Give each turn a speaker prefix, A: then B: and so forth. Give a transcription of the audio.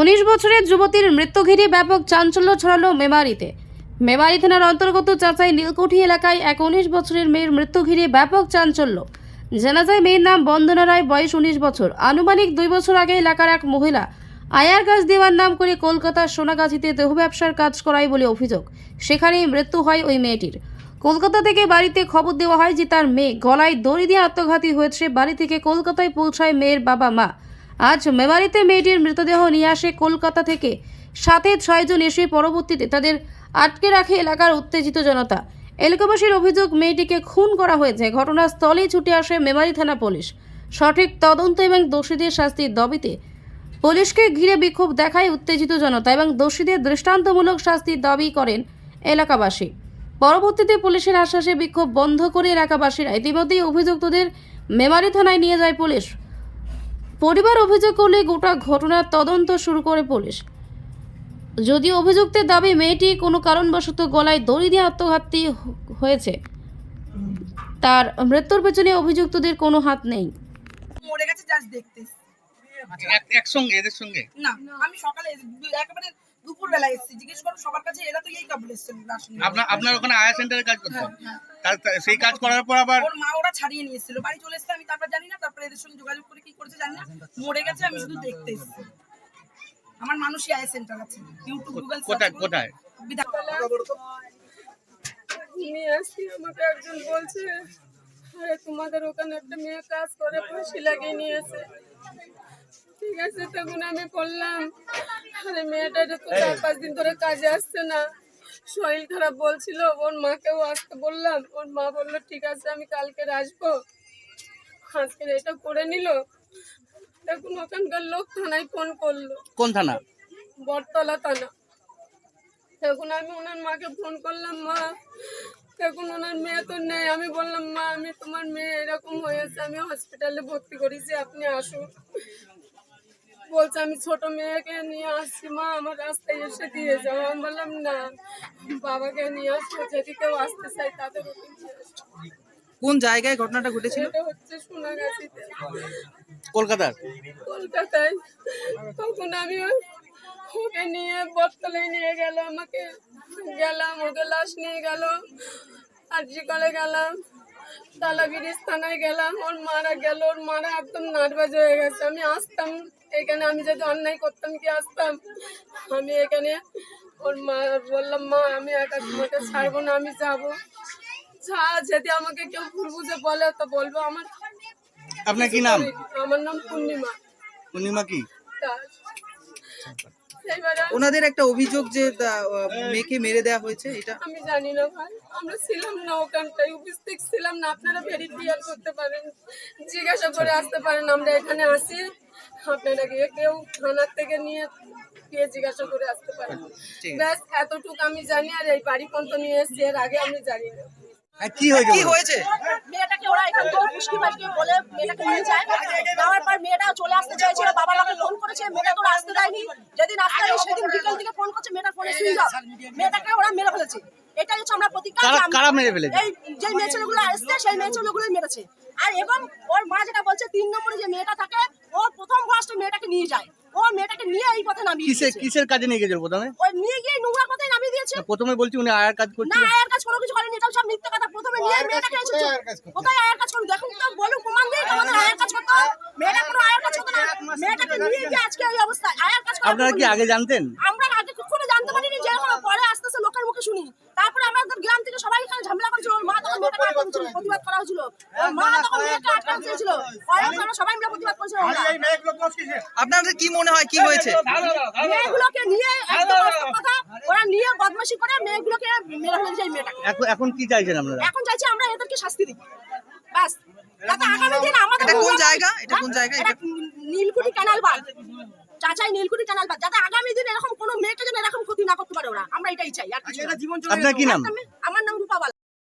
A: উনিশ বছরের যুবতীর মৃত্যু ঘিরে ব্যাপক চাঞ্চল্য ছড়ালো মেমারিতে। মেমারি থানার অন্তর্গত চাচাই নীলকুঠি এলাকায় এক উনিশ বছরের মেয়ের মৃত্যু ঘিরে ব্যাপক চাঞ্চল্য। জানা যায় মেয়ের নাম বন্দনা রায়, বয়স উনিশ বছর। আনুমানিক দুই বছর আগে এলাকার এক মহিলা আয়ার গাছ দেওয়ার নাম করে কলকাতার সোনাগাছিতে দেহ ব্যবসার কাজ করায় বলে অভিযোগ। সেখানেই মৃত্যু হয় ওই মেয়েটির। কলকাতা থেকে বাড়িতে খবর দেওয়া হয় যে তার মেয়ে গলায় দড়ি দিয়ে আত্মঘাতী হয়েছে। বাড়ি থেকে কলকাতায় পৌঁছায় মেয়ের বাবা মা আজ মেমারিতে মেয়েটির মৃতদেহ নিয়ে আসে কলকাতা থেকে। সাথে ছয়জন এসে পরবর্তীতে তাদের আটকে রাখে এলাকার উত্তেজিত জনতা। এলাকাবাসীর অভিযোগ, মেয়েটিকে খুন করা হয়েছে। ঘটনাস্থলেই ছুটে আসে মেমারি থানা পুলিশ। সঠিক তদন্ত এবং দোষীদের শাস্তির দাবিতে পুলিশকে ঘিরে বিক্ষোভ দেখায় উত্তেজিত জনতা এবং দোষীদের দৃষ্টান্তমূলক শাস্তির দাবি করেন এলাকাবাসী। পরবর্তীতে পুলিশের আশ্বাসে বিক্ষোভ বন্ধ করে এলাকাবাসীরা ইতিমধ্যেই অভিযুক্তদের মেমারি থানায় নিয়ে যায় পুলিশ। পরিবার অভিযোগ করলে গোটা ঘটনার তদন্ত শুরু করে পুলিশ। যদি অভিযুক্তের দাবি মেয়েটি কোনো কারণবশত গলায় দড়ি দিয়ে আত্মঘাতী হয়েছে। তার মৃত্যুর পেছনে অভিযুক্তদের কোনো হাত নেই।
B: মরে গেছে জাস্ট দেখতে।
C: আচ্ছা, একসঙ্গে এদের সঙ্গে?
B: না আমি সকালে একেবারে দুপুর বেলা এসেছি। জিজ্ঞেস করো সবার কাছে এরা তো এই কাপড় এসছে
C: আপনার আপনার ওখানে আয়া সেন্টারে কাজ করতেন
B: হ্যাঁ, হ্যাঁ।
C: সেই কাজ করার পর আবার
B: ওর মা ওরা ছাড়িয়ে নিয়ে এসেছিল। বাড়ি চলে এসেছে আমি তারপর জানি না তারপরে এদের সঙ্গে যোগাযোগ করে কি করেছে জানি না। মরে গেছে আমি শুধু দেখতে এসেছি। আমার মানুষই আয় সেন্টার আছে ইউটিউব গুগল
C: কোথায় কোথায়?
D: নিয়ে আসি আমাকে একজন বলছে আরে তোমাদের ওখানে একটা মেয়ে কাজ করে ফাঁসি লাগিয়ে নিয়েছে ঠিক আছে তখন আমি বললাম আরে মেয়েটা তো চার পাঁচ দিন ধরে কাজে আসছে না। শরীর খারাপ বলছিল ওর মাকেও আসতে বললাম ওর মা বলল ঠিক আছে আমি কালকে আসব। আজকে এটা করে নিল। তখন ওখানকার লোক থানায় ফোন করল।
C: কোন থানা?
D: বটতলা থানা। তখন আমি ওনার মাকে ফোন করলাম মা তখন ওনার মেয়ে তো নেই। আমি বললাম মা আমি তোমার মেয়ে এরকম হয়েছে আমি হসপিটালে ভর্তি করেছি আপনি আসুন। বলছে আমি ছোট মেয়েকে নিয়ে আসছি মা আমার রাস্তায় এসে দিয়ে যাও। আমি বললাম না। বাবাকে নিয়ে আসব যদি কেউ আসতে চাই তাদের।
E: কোন জায়গায় ঘটনাটা ঘটেছিল?
D: এটা হচ্ছে সোনাগাছিতে।
C: কলকাতার?
D: কলকাতায়। তখন আমি ওই- ওকে নিয়ে বটতলায় নিয়ে গেল আমাকে গেলাম ওকে লাশ নিয়ে গেল আরজি কলে গেলাম তালা ব্রিজ থানায় গেলাম ওর মারা গেল ওর মারা একদম নার্ভাস হয়ে গেছে। আমি আসতাম এখানে আমি যদি অন্যায় করতাম কি আসতাম? আমি এখানে ওর মা বললাম মা আমি একা তোমাকে ছাড়বো না আমি যাব। যা যদি আমাকে কেউ ভুল বুঝে বলে তো বলব আমার
C: আপনার কি নাম?
D: আমার নাম পূর্ণিমা।
C: পূর্ণিমা কি?
E: ওনাদের একটা অভিযোগ যে মেয়েকে মেরে দেওয়া হয়েছে এটা?
D: আমি জানি না ভাই আমরা ছিলাম না ওখানটায় উপস্থিত ছিলাম না আপনারা ভেরিফিয়ার করতে পারেন জিজ্ঞাসা করে আসতে পারেন আমরা এখানে আসি আপনারা গিয়ে কেউ থানার থেকে নিয়ে গিয়ে জিজ্ঞাসা করে আসতে পারেন ব্যাস এতটুকু আমি জানি আর এই বাড়ি পর্যন্ত নিয়ে এসছি এর আগে আমি জানি না।
C: হ্যাঁ, কি হয়েছে
E: কি হয়েছে?
F: মেয়েটাকে ওরা এখান থেকে পুষ্টি বাড়িকে বলে মেয়েটাকে নিয়ে যায়। যাওয়ার পর মেয়েটা চলে আসতে চাইছিল বাবা মাকে ফোন করেছে মেয়েটা তো আসতে দেয়নি যেদিন আসতে দেয়নি সেদিন বিকেল থেকে ফোন করছে মেয়েটার ফোনে সুইচ অফ মেয়েটাকে ওরা মেরে ফেলেছে। এটাই হচ্ছে আমরা প্রতিজ্ঞা যে আমরা-
C: কারা মেরে ফেলেছে?
F: এই যে মেয়ে ছেলেগুলো আসছে সেই মেয়ে ছেলেগুলোই মেরেছে। আর এবং ওর মা যেটা বলছে তিন নম্বরে যে মেয়েটা থাকে ও প্রথম ফার্স্ট মেয়েটাকে নিয়ে যায়। ও মেয়েটাকে নিয়ে এই পথে নামিয়ে
C: কিসের কিসের কাজে নিয়ে গেছিল প্রথমে?
F: ওই নিয়ে গিয়ে নোংরা কথাই নামিয়ে দিয়েছে।
C: প্রথমে বলছি উনি আয়ার কাজ
F: না
C: করছিলেন
F: আয়ার কাজ কোনো কিছু করেনি এটা সব মিথ্যে কথা। প্রথমে নিয়ে মেয়েটাকে এসেছে কোথায় আয়ার কাজ করুন দেখুন তো বলুন প্রমাণ দিয়ে আমাদের আয়ার কাজ করতে মেয়েটা কোনো আয়ার কাজ করতে না। মেয়েটাকে নিয়ে গিয়ে আজকে এই অবস্থা আয়ার কাজ
C: আপনারা কি আগে জানতেন?
F: আমরা আগে কখনো জানতে পারিনি যে এরকম পরে আস্তে আস্তে লোকের মুখে শুনি তারপরে আমাদের গ্রাম থেকে সবাই এখানে ঝামেলা করেছিল ওর মা তখন মেয়েটাকে আটকানো ছিল প্রতিবাদ করা হয়েছিল। মা তখন মেয়েকে আটকানো চেয়েছিল। আমরা সবাই মিলে প্রতিবাদ করেছিলাম
E: আপনাদের কি মনে হয় কি হয়েছে?
F: মেয়েগুলোকে নিয়ে একদম কথা ওরা নিয়ে বদমাশি করে মেয়েগুলোকে মেরে মেয়েটাকে।
C: এখন কি চাইছেন আপনারা?
F: এখন চাইছি আমরা এদেরকে শাস্তি দিই বাস আগামী দিন
E: এটা কোন জায়গা? এটা কোন জায়গা?
F: এটা নীলকুঠি ক্যানাল বাঁধ। চাচাই নীলকুঠি ক্যানাল বাঁধ। যাতে আগামী দিন এরকম কোনো মেয়েকে যেন এরকম ক্ষতি না করতে পারে ওরা। আমরা এটাই চাই আর
C: আপনার কি নাম?